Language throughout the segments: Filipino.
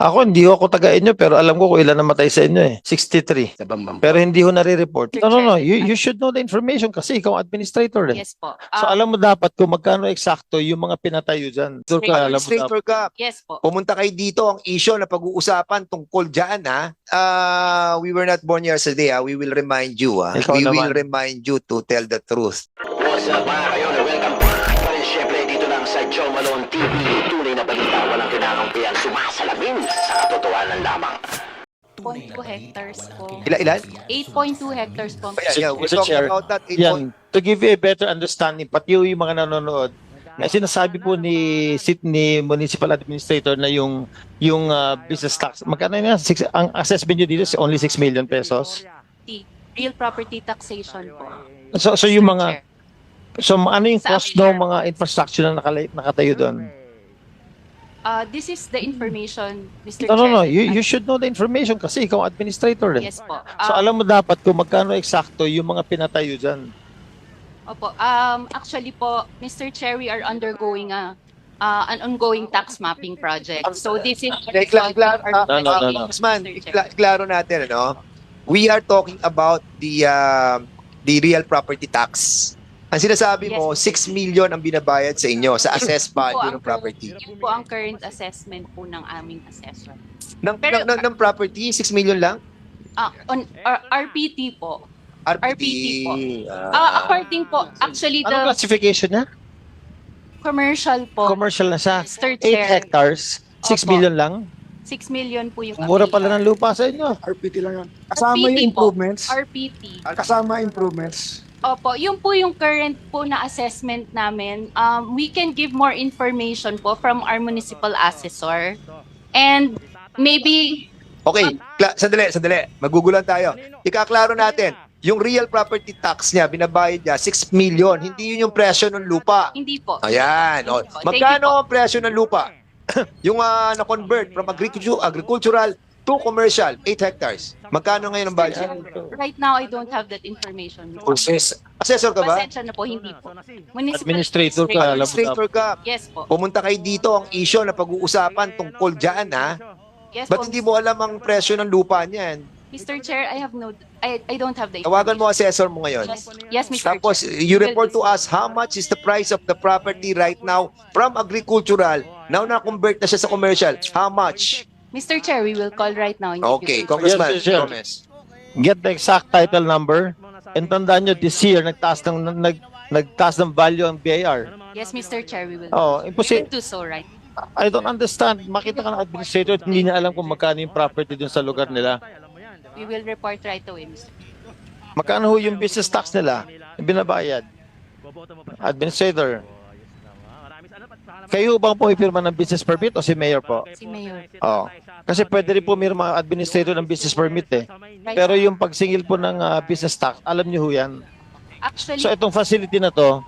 Ako, hindi ako taga inyo, pero alam ko kung ilan namatay sa inyo eh. 63. Sa Bambam. Pero hindi ho nare-report. No, no, no. You, you should know the information kasi ikaw ang administrator eh. Yes po. So Ah, alam mo dapat kung magkano eksakto yung mga pinatayo dyan. Sure ka, alam mo dapat. Administrator ka, yes po. pumunta kayo dito ang issue na pag-uusapan tungkol dyan ha. Ah, we were not born yesterday ha. We will remind you ha. Ikaw We will naman. remind you to tell the truth. What's up mga kayon? Welcome back pa rin syempre dito lang sa Joe Malone TV. Kinakampihan, sumasalamin sa katotohanan lamang. 8.2 hectares po. Ilan, ilan? 8.2 hectares po. Yeah, yeah, we're talking Chair, about that. It Yan, to give you a better understanding, pati yung mga nanonood, na sinasabi po ni Sydney Municipal Administrator na yung yung ah, business tax, magkano na Six, ang assessment nyo dito is only 6 million pesos. Real property taxation po. So, so yung mga, so ano yung cost ng mga infrastructure na nakala- nakatayo doon? Ah, this is the information, Mr. No, no, no. You, you should know the information kasi ikaw ang administrator eh. Yes po. So alam mo dapat kung magkano eksakto yung mga pinatayo dyan. Opo. Um, actually po, Mr. Chair, we are undergoing a uh, an ongoing tax mapping project. So this is Okay, kla- kla- ah, No, no, no, no. Congressman, Mr. Chair. ikla- klaro natin, ano? We are talking about the uh, the real property tax. Ang sinasabi mo, 6 million ang binabayad sa inyo sa assessed po value ng property. Yun po ang current assessment po ng aming assessor. Ng, Pero- ng, ng, ng property, 6 million lang? Ah, on R- RPT po. RPT po. Ah. Ah, according po, actually Ano the classification niya? commercial po, Commercial na siya. Mr. 8 Chair, hectares, 6 Opo. million lang. 6 million po yung Mura pala ng lupa sa inyo. RPT lang yun. Kasama RPT yung po. improvements. RPT. Kasama improvements. Opo, yung po yung current po na assessment namin. Um, we can give more information po from our municipal assessor. And maybe, Okay, kla- sandali, sandali. Magugulan tayo. Ikaklaro natin, yung real property tax niya, binabayad niya, 6 million. Hindi yun yung presyo ng lupa. hindi po. Ayan. O, po. Thank you magkano ang presyo ng lupa? yung ah, na-convert from agriculture, agricultural to commercial, 8 hectares. Magkano ngayon ang budget? Right now, I don't have that information. Assessor ka ba? Pasensya na po, hindi po. Municipal Administrator ka, alam mo Administrator ka. Yes po. Pumunta kayo dito ang issue na pag-uusapan tungkol dyan, ha? Yes po. Ba't hindi mo alam ang presyo ng lupa niyan? Mr. Chair, I have no, I, I don't have the Tawagan mo ang assessor mo ngayon. Yes, yes Mr. Tapos, Chair. you report to us how much is the price of the property right now from agricultural. Now na-convert na siya sa commercial. How much? Mr. Chair, we will call right now. Okay, Congressman Yes, yes, yes. Gomez. Get the exact title number. And tandaan nyo, this year, nagtaas ng, nag, nagtaas ng value ang BIR. Yes, Mr. Chair, we will. Oh, we will imposible. do so right. I don't understand. Makita ka ng administrator at hindi niya alam kung magkano yung property dun sa lugar nila. We will report right away, Mr. Magkano ho yung business tax nila? Yung binabayad. Administrator. Kayo bang pumipirma ng business permit o si Mayor po? Si Mayor. Oo. Kasi pwede rin pumirma ang administrator ng business permit eh. Pero yung pagsingil po ng ah, business tax, alam niyo ho yan. actually, So itong facility na to,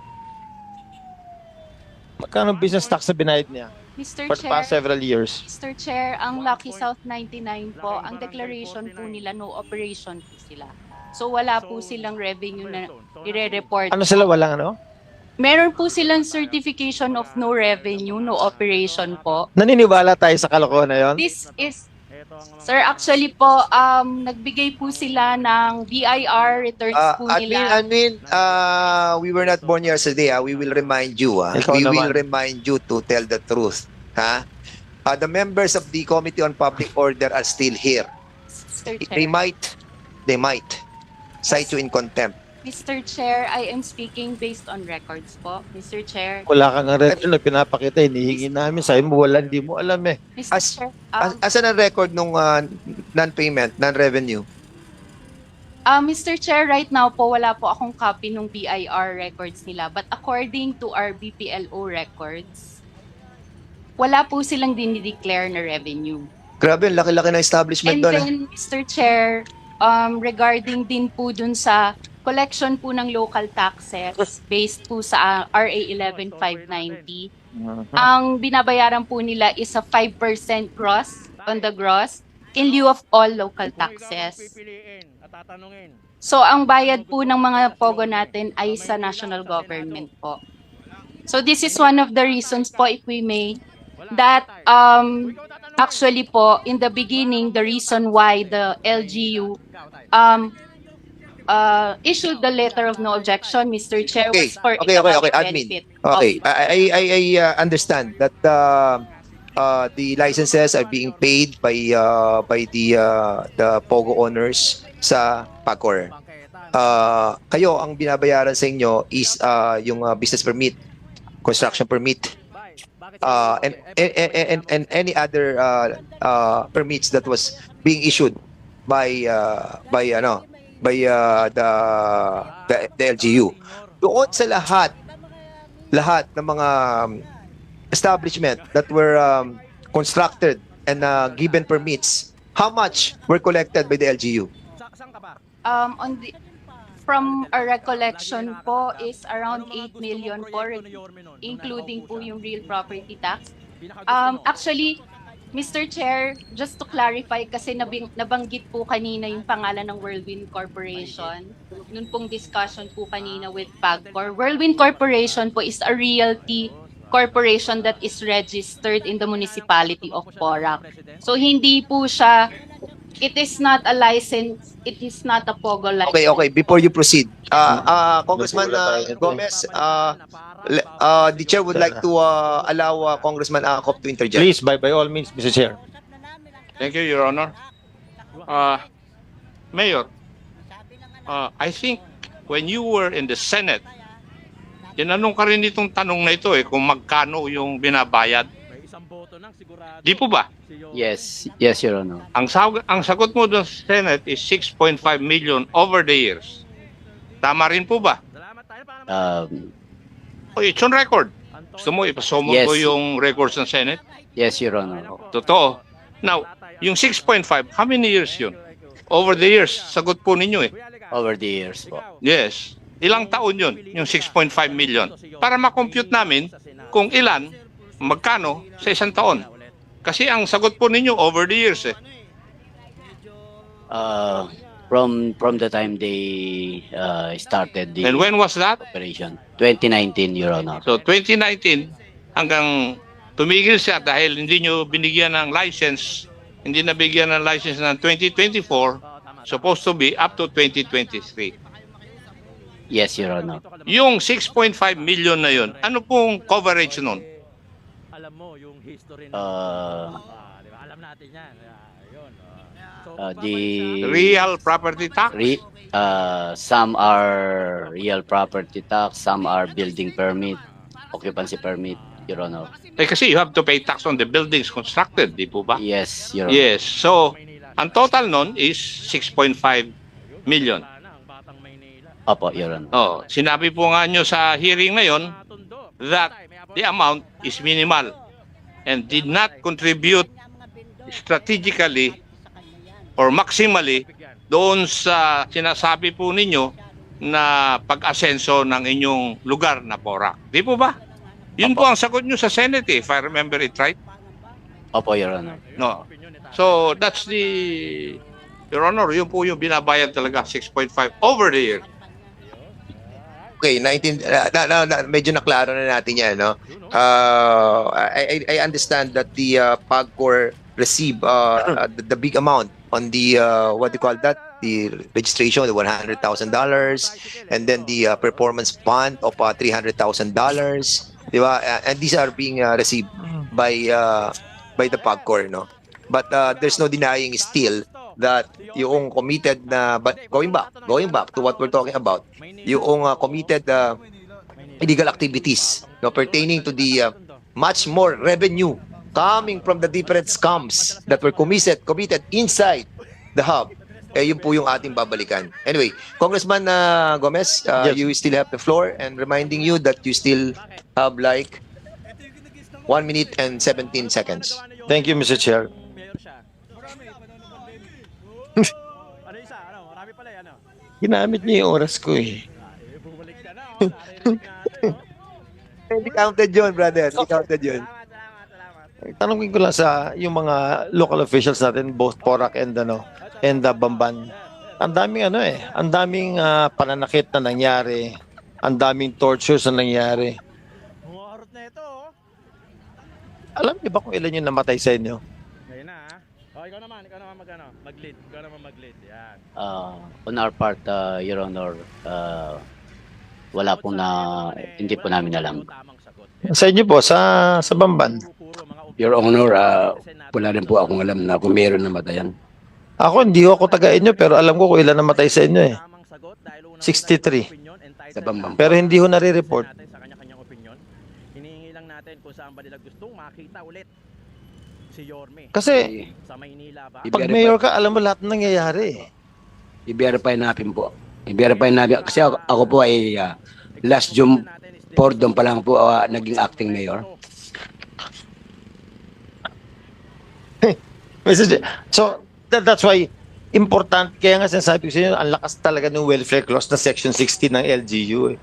magkano business tax na binayad niya Mr. for the Chair, past several years? Mr. Chair, ang Lucky South 99 po, ang declaration po nila, no operation po sila. So wala po silang revenue na i-report. Ano sila walang ano? Meron po silang certification of no revenue, no operation po. Naniniwala tayo sa kalokohan na yon? This is, sir, actually po, um, nagbigay po sila ng BIR returns Uh, po admin, nila. admin, uh, we were not born yesterday. ah. We will remind you. ah. Ikaw We naman. will remind you to tell the truth. Ha? Uh, the members of the Committee on Public Order are still here. Mr. They might, they might cite you in contempt. Mr. Chair, I am speaking based on records po. Mr. Chair, Wala kang record na pinapakita, hinihingi namin. Sabi mo, wala, hindi mo alam eh. Mr. As- Chair, As, um, asan ang record nung uh, non-payment, non-revenue? uh, Mr. Chair, right now po, wala po akong copy ng BIR records nila. But according to our BPLO records, wala po silang dinideclare na revenue. Grabe, ang laki-laki ng establishment And doon. ah. then, Mr. Chair, um, regarding din po dun sa collection po ng local taxes based po sa uh, RA 11590, ang binabayaran po nila is a 5% gross on the gross in lieu of all local taxes. So ang bayad po ng mga pogo natin ay sa national government po. So this is one of the reasons po if we may that um Actually po, in the beginning, the reason why the LGU um, uh, issued the letter of no objection, Mr. Chair, Okay, was for okay, okay, okay, admin. benefit. Okay, I I I, I uh, understand that uh, uh, the licenses are being paid by uh, by the uh, the Pogo owners sa Pacor. Uh, kayo ang binabayaran sa inyo is uh, yung uh, business permit, construction permit, uh, and, and, and and and any other uh, uh, permits that was being issued by uh, by ano by uh, the, the the LGU. Doon sa lahat lahat ng mga um, establishment that were um, constructed and uh, given permits, how much were collected by the LGU? Um, on the, from a recollection po is around 8 million po, including po yung real property tax. Um, actually, Mr. Chair, just to clarify, kasi nabing, nabanggit po kanina yung pangalan ng Whirlwind Corporation. Noon pong discussion po kanina with PAGCOR. Whirlwind Corporation po is a realty corporation that is registered in the municipality of Porac. So hindi po siya, it is not a license, it is not a POGO license. Okay, okay. Before you proceed, uh, uh, Congressman uh, Gomez, uh, uh, the chair would like to uh, allow uh, Congressman Akop to interject. Please, by, by all means, Mr. Chair. Thank you, Your Honor. Uh, Mayor, uh, I think when you were in the Senate, tinanong ka rin itong tanong na ito eh, kung magkano yung binabayad. Di po ba? Yes, yes, Your Honor. Ang, sag- ang sagot mo doon sa Senate is 6.5 million over the years. Tama rin po ba? Um, O, it's on record. Gusto mo, ipasomot Yes. ko yung records ng Senate? yes, Your Honor. Totoo. Now, yung 6.5, how many years yun? Over the years, sagot po ninyo eh. Over the years po. Yes. Ilang taon yun, yung 6.5 million? Para makompute namin kung ilan, magkano sa isang taon. Kasi ang sagot po ninyo over the years eh. Uh, from from the time they uh, started the And when was that? operation, 2019, Your Honor. So 2019 hanggang tumigil siya dahil hindi nyo binigyan ng license, hindi nabigyan ng license ng 2024, supposed to be up to 2023. Yes, Your Honor. Yung 6.5 million na yun, ano pong coverage nun? alam mo yung history ng Uh, Ah, di ba? Alam natin yan. Ah, yun. ah. So, Uh, the- Real property tax? re, uh, some are real property tax, some are building permit, occupancy permit, Your Honor. Eh kasi you have to pay tax on the buildings constructed, di po ba? Yes, Your Honor. Yes. So, ang total nun is 6.5 million. wala na ang batang Maynila. Opo, Your Honor. Oh, sinabi po nga nyo sa hearing ngayon Matundo. that the amount is minimal and did not contribute strategically or maximally doon sa sinasabi po ninyo na pag-asenso ng inyong lugar na Porac. Di po ba? Yun po ang sagot nyo sa Senate eh, if I remember it right. Opo, Your Honor. No. So, that's the... Your Honor, yun po yung binabayad talaga, 6.5 over the year. Okay, 19 uh, na, na, na, medyo naklaro na natin 'yan, no. Uh, I, I I understand that the uh, Pagcor receive uh, uh, the, the big amount on the uh, what do you call that? The registration, the $100,000 and then the uh, performance bond of uh, $300,000, di ba? Uh, and these are being uh, received by uh, by the Pagcor, no. But uh, there's no denying still that yung committed na but going back going back to what we're talking about yung uh, committed uh, illegal activities no pertaining to the uh, much more revenue coming from the different scams that were committed committed inside the hub eh yun po yung ating babalikan anyway congressman uh, Gomez uh, Yes. you still have the floor and reminding you that you still have like 1 minute and 17 seconds Thank you, Mr. Chair. Ano isa? Ano? Marami pala eh, ano? Ginamit niyo yung oras ko eh. Bumalik ka na. Oh. Na, hindi counted yun brother hindi counted yun Salamat, salamat, salamat. Tanongin ko lang sa yung mga local officials natin, both Porac and ano, and the Bamban. Ang daming ano eh, ang daming ah, pananakit na nangyari, ang daming tortures na nangyari. Humarot na ito, oh. Alam niyo ba kung ilan yung namatay sa inyo? Oh, ikaw naman, naman magano, mag-lead. Ikaw naman mag-lead. Yan. Uh, on our part, uh, Your Honor, uh, wala po na, hindi po namin alam. Sa inyo po, sa, sa Bamban. Your Honor, ah, wala rin po akong alam na kung meron namatayan. Ako, hindi ako taga inyo, pero alam ko kung ilan namatay sa inyo eh. 63. Sa Bambang. Pero hindi ho nare-report. Sa kanya-kanyang opinion. Hinihingi lang natin kung saan ba nila gustong makita ulit si Yorme. Kasi, Sa Maynila ba? pag mayor ka, alam mo lahat ng nangyayari eh. I-verify natin po. I-verify natin. Kasi ako, ako po ay ah, last June 4 doon pa lang po ah, naging acting mayor. Mr. J- So, that, that's why, important, kaya nga sinasabi ko sa inyo, ang lakas talaga ng welfare clause na section 60 ng LGU eh.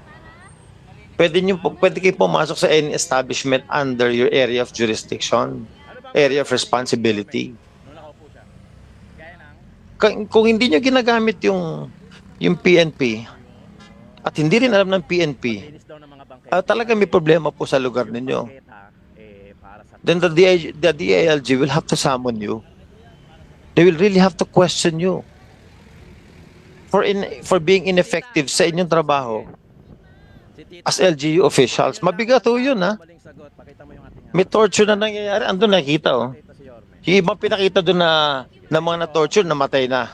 Pwede, nyo, po- pwede kayo pumasok sa any establishment under your area of jurisdiction, area of responsibility. Kung, hindi nyo ginagamit yung, yung PNP, at hindi rin alam ng PNP, bangketa. ah, talaga may problema po sa lugar ninyo. Then the, DI, the DILG will have to summon you. They will really have to question you for in for being ineffective sa inyong trabaho as LGU officials. Mabigat ho yun ha. Maling sagot. Pakita mo yung ating May torture na nangyayari. Andun nakita oh. Yung ibang pinakita doon na, na mga na-torture, namatay na.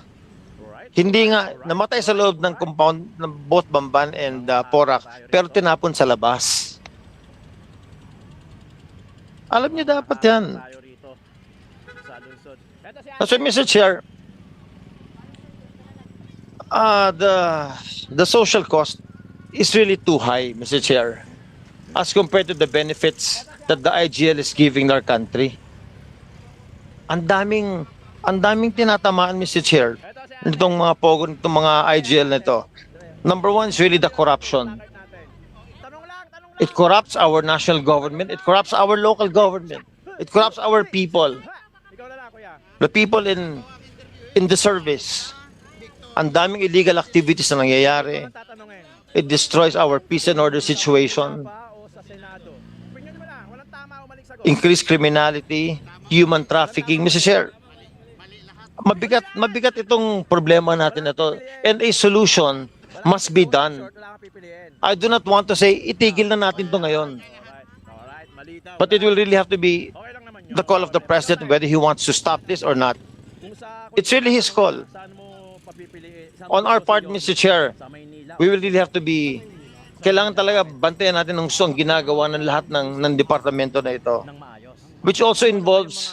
Hindi nga, namatay sa loob ng compound ng both Bamban and uh, Porac, pero tinapon sa labas. Alam niyo dapat yan. Si So, Mr. Chair, uh, the the social cost is really too high, Mr. Chair, as compared to the benefits that the IGL is giving our country. Ang daming ang daming tinatamaan, Mr. Chair, nitong mga pogo, nitong mga IGL na ito. Number one is really the corruption. It corrupts our national government. It corrupts our local government. It corrupts our people. The people in in the service. Ang daming illegal activities na nangyayari. It destroys our peace and order situation, Pa o sa Senado? Opinion mo lang. Walang tama o maling sagot. Increased criminality, human trafficking. Mr. Chair, mabigat mabigat itong problema natin na to. And a solution must be done. I do not want to say itigil na natin to ngayon. But it will really have to be the call of the president whether he wants to stop this or not. It's really his call. On our part? Mr. Chair, we will really have to be kailangan talaga bantayan natin ng gusto ang ginagawa ng lahat ng ng departamento na ito which also involves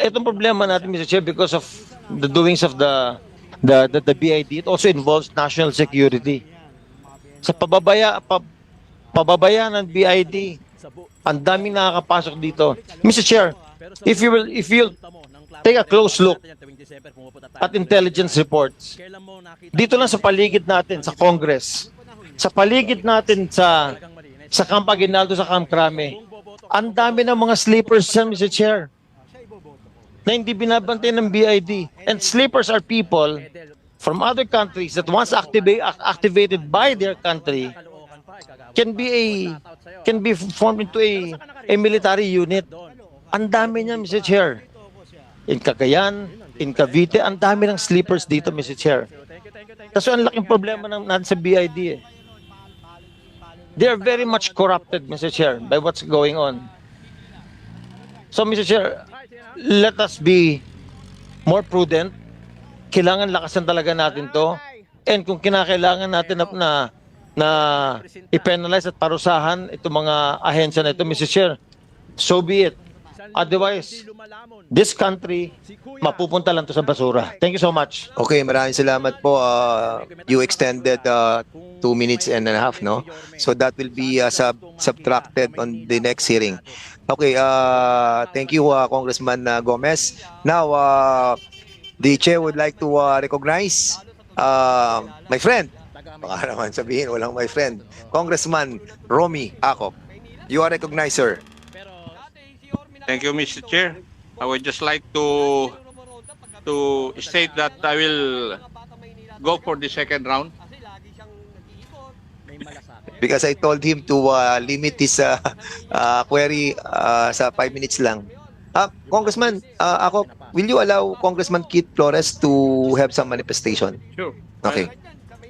itong problema natin Mr. Chair because of the doings of the the the, the BID it also involves national security sa pababaya pa, pababaya ng BID ang daming nakakapasok dito Mr. Chair if you will if you punta mo ng club take a close look at intelligence reports dito lang sa paligid natin sa Congress sa paligid natin sa sa Camp Aguinaldo sa Camp Crame ang dami ng mga sleepers dyan, Mr. Chair, na hindi binabantay ng BID. And sleepers are people from other countries that once activa- ac- activated by their country can be a can be formed into a a military unit. Ang dami niyan, Mr. Chair. In Cagayan, in Cavite, ang dami ng sleepers dito, Mr. Chair. Kasi ang laking problema ng natin sa BID eh. They are very much corrupted, Mr. Chair, by what's going on. So, Mr. Chair, let us be more prudent. Kailangan lakasan talaga natin to. And kung kinakailangan natin na, na, na i-penalize at parusahan itong mga ahensya na ito, Mr. Chair, so be it. Otherwise, this country, mapupunta lang to sa basura. Thank you so much. Okay, maraming salamat po. Uh, you extended uh, two minutes and a half, no? So that will be uh, sub subtracted on the next hearing. Okay, uh, thank you, uh, Congressman uh, Gomez. Now, uh, the chair would like to uh, recognize uh, my friend. Baka naman sabihin, walang my friend. Congressman Romy Acop. You are recognized, sir. Thank you, Mr. Chair. I would just like to to state that I will go for the second round. Because I told him to uh, limit his uh, uh, query uh, sa 5 minutes lang. Ah, Congressman, uh, ako, will you allow Congressman Keith Flores to have some manifestation? Sure. Okay.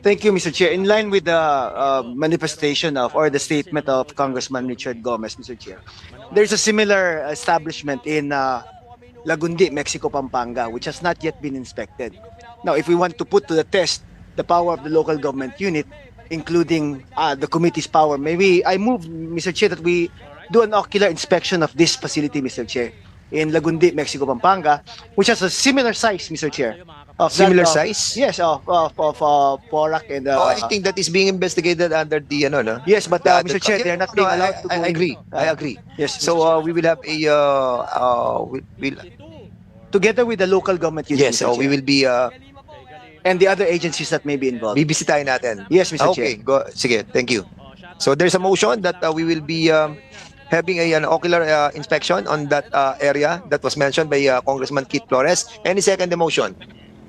Thank you, Mr. Chair. In line with the uh, manifestation of or the statement of Congressman Richard Gomez, Mr. Chair, there's a similar establishment in uh, Lagundi, Mexico, Pampanga, which has not yet been inspected. Now, if we want to put to the test the power of the local government unit, including uh, the committee's power, maybe I move, Mr. Chair, that we do an ocular inspection of this facility, Mr. Chair, in Lagundi, Mexico, Pampanga, which has a similar size, Mr. Chair. Of that Similar of- size? Yes, of of of uh, Porac and uh, Oh, I think that is being investigated under the ano no. Yes, but uh, Mr. Chair, they're not No, being I- allowed to I, go I in. agree. I Uh, agree. Yes. So uh, we will have a uh, uh, we, we'll, together with the local government unit, yes, oh, we will be uh, and the other agencies that may be involved. bibisitahin natin. Yes, Mr. Okay, Chair. go. Sige, thank you. So there's a motion that uh, we will be um, having a, an ocular uh, inspection on that uh, area that was mentioned by uh, Congressman Keith Flores. Any second the motion?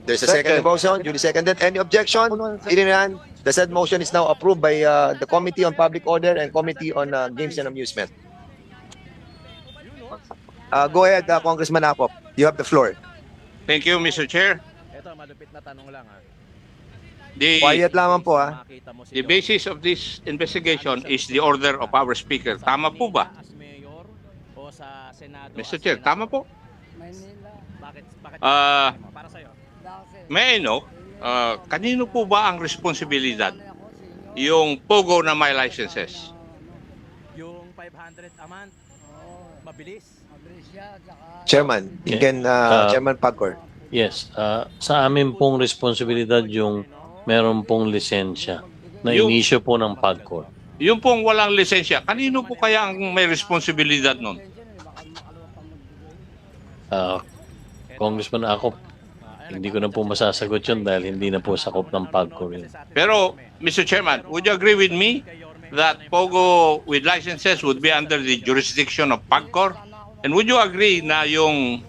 There's a second, the motion. Duly seconded. Any objection? Hearing none. The said motion is now approved by uh, the Committee on Public Order and Committee on uh, Games and Amusement. Uh, go ahead, uh, Congressman Apop. You have the floor. Thank you, Mr. Chair. Ito, malupit na tanong lang ha. The, Quiet lamang po, ah. Mo si the basis of this investigation is the order of our speaker. Tama po ba? As mayor o sa Senado? Mr. Chair, tama po? Bakit? Bakit? Ah, para sa'yo. May I know, uh, kanino po ba ang responsibilidad yung Pogo na may licenses? Yung 500 a month, mabilis. Chairman, you can, uh, Uh, Chairman Pagcor. Yes, ah, sa amin pong responsibilidad yung meron pong lisensya na Yung- inisyo po ng PAGCOR. Yung pong walang lisensya, kanino po kaya ang may responsibilidad nun? Ah, Congressman ako, hindi ko na po masasagot yun dahil hindi na po sakop ng PAGCOR yun. Pero, Mr. Chairman, would you agree with me that Pogo with licenses would be under the jurisdiction of PAGCOR? And would you agree na yung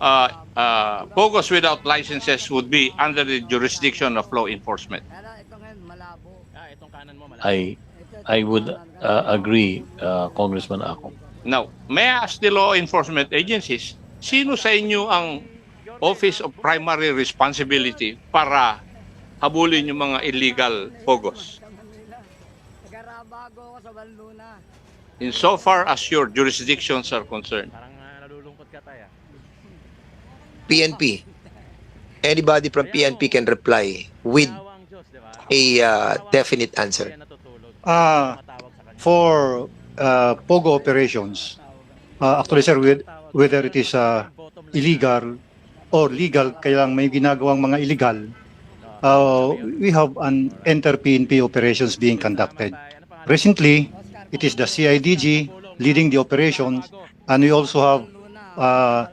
uh, uh, Pogos without licenses would be under the jurisdiction of law enforcement? I I would ah, agree, ah, Congressman ako. Now, may I ask the law enforcement agencies, sino sa inyo ang Office of Primary Responsibility para habulin yung mga illegal Pogos? In so far as your jurisdictions are concerned. Parang ah. PNP. Anybody from PNP can reply with a uh, definite answer. Ah, kanya. for uh, POGO operations, uh, actually sir, with, whether it is uh, illegal or legal, kaya lang may ginagawang mga illegal, uh, we have an enter-PNP operations being conducted. Recently, it is the CIDG leading the operations, and we also have uh,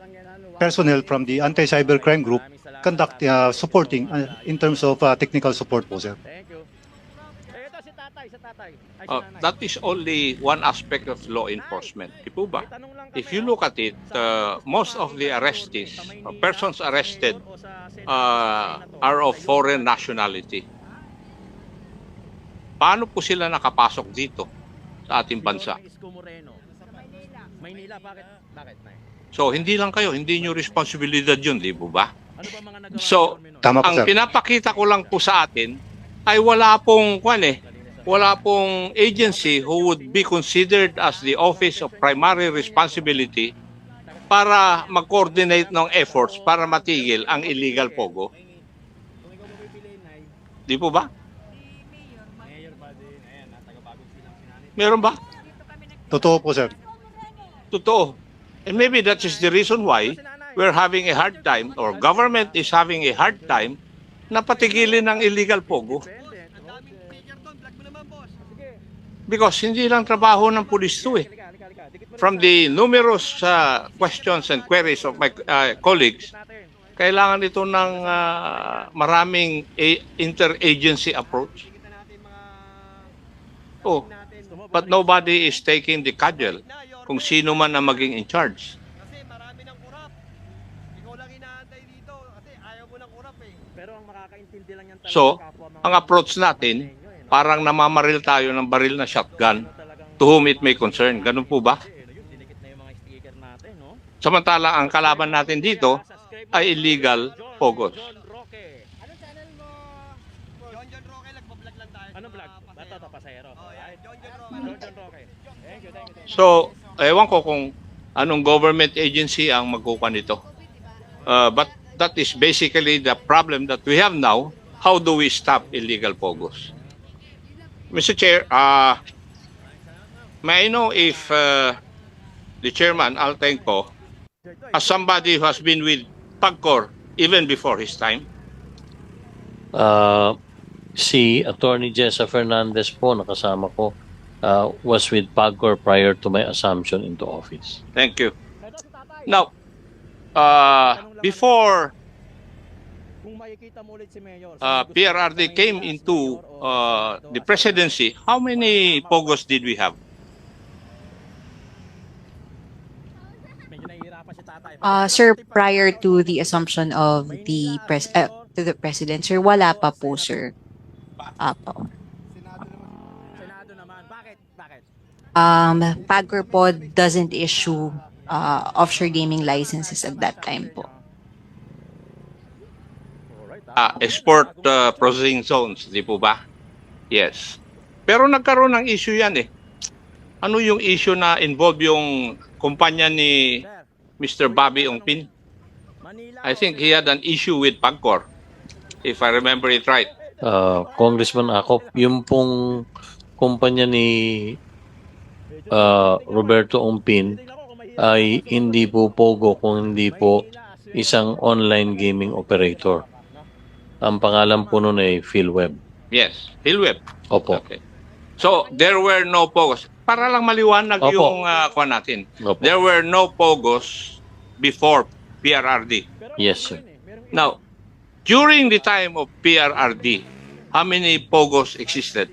personnel from the anti-cybercrime group conduct uh, supporting uh, in terms of uh, technical support po, sir. Thank you. Eh, ito si tatay. Ay, Uh, nanay. that is only one aspect of law enforcement. Di po ba? If you oh. look at it, uh, most of the arrestees, uh, persons arrested, uh, are of foreign nationality. Paano po sila nakapasok dito sa ating bansa? Maynila, bakit? Bakit? So, hindi lang kayo, hindi nyo responsibilidad yun, di po ba? Ano So? Tama po, Ang sir. pinapakita ko lang po sa atin ay wala pong, kwan eh, wala pong agency who would be considered as the Office of Primary Responsibility para mag-coordinate ng efforts para matigil ang illegal pogo. Di po ba? Meron ba? Totoo po, sir. Totoo. And maybe that is the reason why we're having a hard time or government is having a hard time na patigilin ng illegal pogo. Because hindi lang trabaho ng pulis to eh. From the numerous uh, questions and queries of my uh, colleagues, kailangan ito ng uh, maraming a- interagency approach. Oh, but nobody is taking the cudgel kung sino man ang maging in charge. Pero ang makakaintindi lang yan talaga So, ang approach natin, parang namamaril tayo ng baril na shotgun to whom it may concern. Ganun po ba? no, yun, dinikit na yung mga sticker natin, no? Samantala, ang kalaban natin dito, ay illegal pogos. Ano. So, ewan ko kung anong government agency ang magkukuha nito. Uh, but that is basically the problem that we have now. How do we stop illegal pogos? Mr. Chair, uh, may I know if uh, the chairman, Altenco, as somebody who has been with PAGCOR even before his time? Uh, si Attorney Jessa Fernandez po, nakasama ko, uh, was with PAGCOR prior to my assumption into office. Thank you. Now, uh, before Kung makikita mo ulit si Mayor, uh, gusto PRRD came into uh, the presidency, how many pogos did we have? Uh, sir, prior to the assumption of the pres uh, to the president, sir, wala pa po, sir. Apo. Senado naman. Bakit? Bakit? Um, PAGCOR po doesn't issue uh, offshore gaming licenses at that time po. Ah, export uh, processing zones, di po ba? Yes. Pero nagkaroon ng issue yan eh. Ano yung issue na involve yung kumpanya ni Mr. Bobby Ongpin? I think he had an issue with PAGCOR, if I remember it right. Uh, Congressman ako, yung pong kumpanya ni uh, Roberto Umpin ay hindi po Pogo kung hindi po isang online gaming operator. Ang pangalan po nun ay PhilWeb. Yes, Hillweb. Opo. Okay. So, there were no pogos. Para lang maliwanag Opo. yung uh, kuha natin. Opo. There were no pogos before PRRD. Yes, sir. Now, during the time of PRRD, how many pogos existed?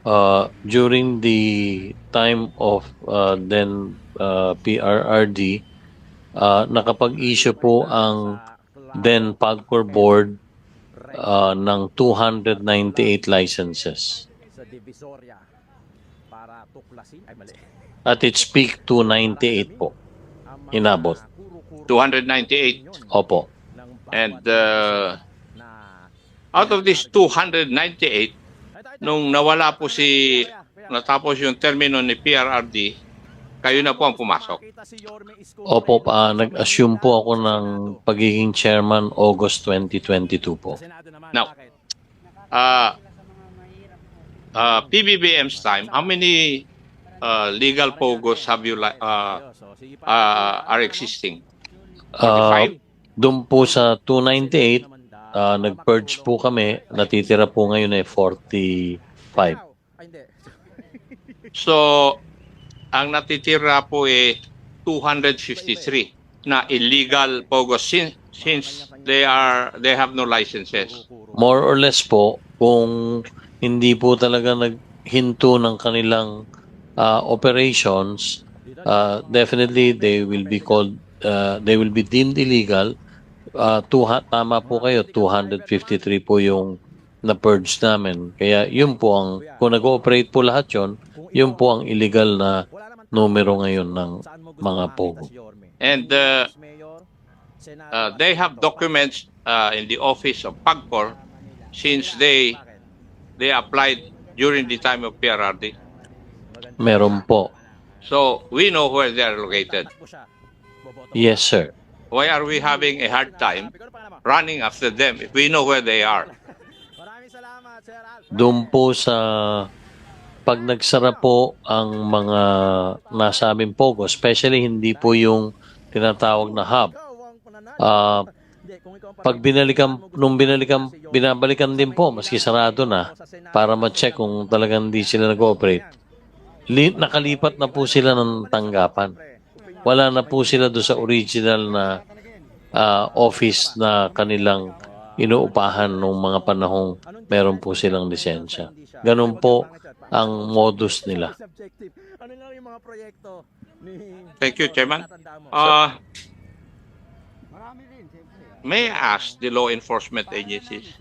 Uh, during the time of uh, then uh, PRRD, uh, nakapag-issue po ang then PAGCOR board uh, ng 298 licenses. sa Divisoria para tuklasin ay mali. At its peak 298 po. Inabot. kuro-kuro 298. Opo. And uh, out of these 298, nung nawala po si, natapos yung termino ni PRRD, kayo na po ang pumasok. Opo, pa, nag-assume po ako ng pagiging chairman August 2022 po. Now? Uh, uh, PBBM's time, how many uh, legal pogos have you li- uh, uh, are existing? Uh, 45? doon po sa 298, uh, nag-purge po kami. Natitira po ngayon ay 45. Ay, hindi. So, ang natitira po eh 253 na illegal pogos since, since they are they have no licenses. More or less po, kung hindi po talaga naghinto ng kanilang uh, operations, uh, definitely they will be called, uh, they will be deemed illegal. Uh, tuha, tama po kayo, 253 po yung na-purge namin. Kaya yun po ang, kung nag-ooperate po lahat yon yun po ang illegal na numero ngayon ng mga pogo. And uh, uh, they have documents uh, in the office of PAGCOR since they they applied during the time of PRRD. Meron po. So, we know where they are located. Yes, sir. Why are we having a hard time running after them if we know where they are? Doon po sa pag nagsara po ang mga nasabing pogo, especially hindi po yung tinatawag na hub. Ang pag binalikan, nung binalikan, binabalikan din po, maski sarado na, para ma-check kung talagang hindi sila nag-ooperate. Li, nakalipat na po sila ng tanggapan. Wala na po sila doon sa original na ah, office na kanilang inuupahan nung mga panahong meron po silang lisensya. Ganun po ang modus nila. Subjective. Ano lang yung mga proyekto ni Thank you, Chairman. Uh, may I ask the law enforcement agencies,